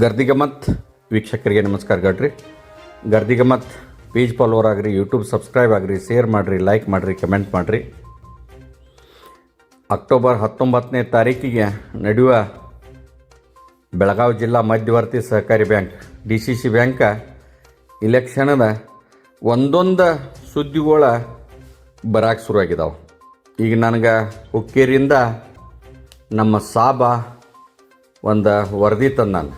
ಗರ್ದಿಗಮತ್ ವೀಕ್ಷಕರಿಗೆ ನಮಸ್ಕಾರ ಗಡ್ರಿ. ಗರ್ದಿಗಮತ್ ಪೇಜ್ ಫಾಲೋವರ್ ಆಗಿರಿ ಯೂಟ್ಯೂಬ್ ಸಬ್ಸ್ಕ್ರೈಬ್ ಆಗಿರಿ ಶೇರ್ ಮಾಡಿರಿ ಲೈಕ್ ಮಾಡಿರಿ ಕಮೆಂಟ್ ಮಾಡಿರಿ. ಅಕ್ಟೋಬರ್ ಹತ್ತೊಂಬತ್ತನೇ ತಾರೀಕಿಗೆ ನಡೆಯುವ ಬೆಳಗಾವಿ ಜಿಲ್ಲಾ ಮಧ್ಯವರ್ತಿ ಸಹಕಾರಿ bank D C C bank ಇಲೆಕ್ಷನದ ಒಂದೊಂದು ಸುದ್ದಿಗಳ ಬರಾಕ್ ಶುರುವಾಗಿದ್ದಾವೆ ಈಗ ನನಗೆ ಹುಕ್ಕೇರಿಯಿಂದ ನಮ್ಮ ಸಾಬ ಒಂದು ವರದಿ ತಂದಾನ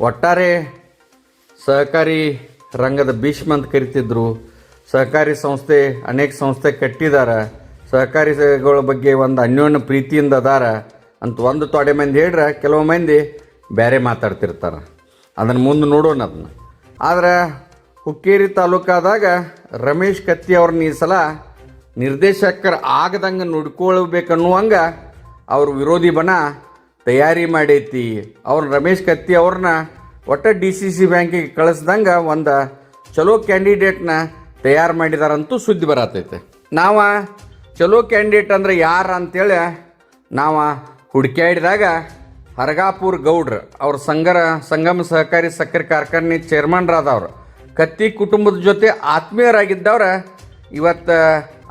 ಒಟ್ಟಾರೆ ಸಹಕಾರಿ ರಂಗದ ಭೀಷ್ಮ ಅಂತ ಕರಿತಿದ್ರು. ಸಹಕಾರಿ ಸಂಸ್ಥೆ, ಅನೇಕ ಸಂಸ್ಥೆ ಕಟ್ಟಿದಾರ. ಸಹಕಾರಿಗಳ ಬಗ್ಗೆ ಒಂದು ಅನ್ಯೋನ್ಯ ಪ್ರೀತಿಯಿಂದ ಅದಾರ ಅಂತ ಒಂದು ತೊಡೆ ಮಂದಿ ಹೇಳ್ರೆ, ಕೆಲವು ಮಂದಿ ಬೇರೆ ಮಾತಾಡ್ತಿರ್ತಾರೆ. ಅದನ್ನು ಮುಂದೆ ನೋಡೋಣ ಅದನ್ನ. ಆದ್ರೆ ಹುಕ್ಕೇರಿ ತಾಲೂಕಾದಾಗ ರಮೇಶ್ ಕತ್ತಿ ಅವ್ರನ್ನ ಈ ಸಲ ನಿರ್ದೇಶಕರು ಆಗದಂಗೆ ನೋಡ್ಕೊಳ್ಬೇಕನ್ನುವಂಗ ಅವ್ರ ವಿರೋಧಿ ಬಣ ತಯಾರಿ ಮಾಡೈತಿ. ಅವ್ರ ರಮೇಶ್ ಕತ್ತಿ ಅವ್ರನ್ನ ಒಟ್ಟು ಡಿ ಸಿ ಸಿ ಬ್ಯಾಂಕಿಗೆ ಕಳಿಸ್ದಂಗೆ ಒಂದು ಚಲೋ ಕ್ಯಾಂಡಿಡೇಟ್ನ ತಯಾರು ಮಾಡಿದಾರಂತೂ ಸುದ್ದಿ ಬರತೈತೆ. ನಾವು ಚಲೋ ಕ್ಯಾಂಡಿಡೇಟ್ ಅಂದ್ರೆ ಯಾರು ಅಂತೇಳಿ ನಾವು ಹುಡುಕ್ಯಾಡಿದಾಗ ಹರಗಾಪುರ್ ಗೌಡ್ರ, ಅವ್ರ ಸಂಗರ ಸಂಗಮ ಸಹಕಾರಿ ಸಕ್ಕರೆ ಕಾರ್ಖಾನೆ ಚೇರ್ಮನ್ರಾದವ್ರು ಕತ್ತಿ ಕುಟುಂಬದ ಜೊತೆ ಆತ್ಮೀಯರಾಗಿದ್ದವ್ರ ಇವತ್ತು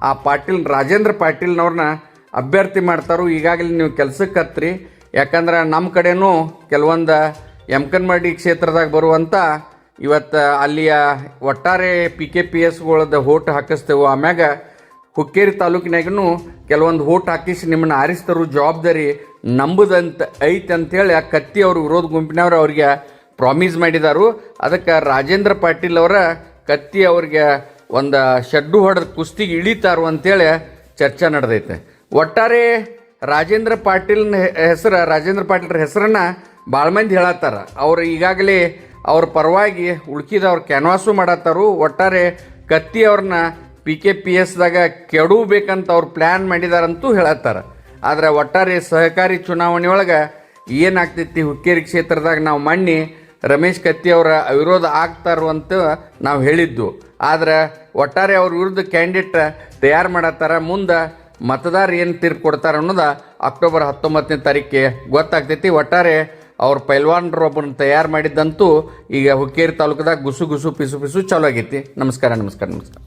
ಆ ಪಾಟೀಲ್ ರಾಜೇಂದ್ರ ಪಾಟೀಲ್ನವ್ರನ್ನ ಅಭ್ಯರ್ಥಿ ಮಾಡ್ತಾರೋ, ಈಗಾಗಲೇ ನೀವು ಕೆಲಸಕ್ಕೆ ಹತ್ರಿ. ಯಾಕಂದ್ರೆ ನಮ್ಮ ಕಡೆನೂ ಕೆಲವೊಂದು ಯಮಕನ್ಮಡಿ ಕ್ಷೇತ್ರದಾಗ ಬರುವಂಥ ಇವತ್ತು ಅಲ್ಲಿಯ ಒಟ್ಟಾರೆ ಪಿ ಕೆ ಪಿ ಎಸ್ಗಳದ್ದು ಹೋಟ್ ಹಾಕಿಸ್ತೇವೆ. ಆಮ್ಯಾಗ ಹುಕ್ಕೇರಿ ತಾಲೂಕಿನಾಗೂ ಕೆಲವೊಂದು ಹೋಟ್ ಹಾಕಿಸಿ ನಿಮ್ಮನ್ನ ಆರಿಸ್ತಾರೋ ಜವಾಬ್ದಾರಿ ನಂಬುದಂತ ಐತೆ ಅಂತೇಳಿ ಆ ಕತ್ತಿ ಅವ್ರ ವಿರೋಧ ಗುಂಪಿನವ್ರು ಅವ್ರಿಗೆ ಪ್ರಾಮಿಸ್ ಮಾಡಿದಾರು. ಅದಕ್ಕೆ ರಾಜೇಂದ್ರ ಪಾಟೀಲ್ ಅವರ ಕತ್ತಿ ಅವ್ರಿಗೆ ಒಂದು ಶಡ್ಡು ಹೊಡೆದ ಕುಸ್ತಿಗೆ ಇಳಿತಾರು ಅಂತೇಳಿ ಚರ್ಚೆ ನಡೆದೈತೆ. ಒಟ್ಟಾರೆ ರಾಜೇಂದ್ರ ಪಾಟೀಲ್ನ ಹೆಸರು, ರಾಜೇಂದ್ರ ಪಾಟೀಲ್ರ ಹೆಸರನ್ನ ಭಾಳ ಮಂದಿ ಹೇಳತ್ತಾರ. ಅವ್ರು ಈಗಾಗಲೇ ಅವ್ರ ಪರವಾಗಿ ಉಳ್ಕಿದ ಅವ್ರು ಕ್ಯಾನ್ವಾಸು ಮಾಡತ್ತಾರು. ಒಟ್ಟಾರೆ ಕತ್ತಿ ಅವ್ರನ್ನ ಪಿ ಕೆ ಪಿ ಎಸ್ದಾಗ ಕೆಡಬೇಕಂತ ಅವ್ರು ಪ್ಲ್ಯಾನ್ ಮಾಡಿದಾರಂತೂ ಹೇಳತ್ತಾರ. ಆದರೆ ಒಟ್ಟಾರೆ ಸಹಕಾರಿ ಚುನಾವಣೆ ಒಳಗೆ ಏನಾಗ್ತೈತಿ ಹುಕ್ಕೇರಿ ಕ್ಷೇತ್ರದಾಗ ನಾವು ಮಣ್ಣಿ ರಮೇಶ್ ಕತ್ತಿ ಅವರ ವಿರೋಧ ಆಗ್ತಾರು ಅಂತ ನಾವು ಹೇಳಿದ್ದು. ಆದ್ರೆ ಒಟ್ಟಾರೆ ಅವ್ರ ವಿರುದ್ಧ ಕ್ಯಾಂಡಿಡೇಟ್ ತಯಾರು ಮಾಡತ್ತಾರ. ಮುಂದೆ ಮತದಾರ ಏನು ತೀರ್ಪು ಕೊಡ್ತಾರೆ ಅನ್ನೋದು ಅಕ್ಟೋಬರ್ ಹತ್ತೊಂಬತ್ತನೇ ತಾರೀಕಿಗೆ ಗೊತ್ತಾಗ್ತೈತಿ. ಒಟ್ಟಾರೆ ಅವ್ರ ಒಬ್ಬನ ತಯಾರು ಮಾಡಿದ್ದಂತೂ ಈಗ ಹುಕ್ಕೇರಿ ತಾಲೂಕದಾಗ ಗುಸು ಗುಸು ಪಿಸು ಪಿಸು ಚಾಲು ಆಗೈತಿ ನಮಸ್ಕಾರ ನಮಸ್ಕಾರ ನಮಸ್ಕಾರ.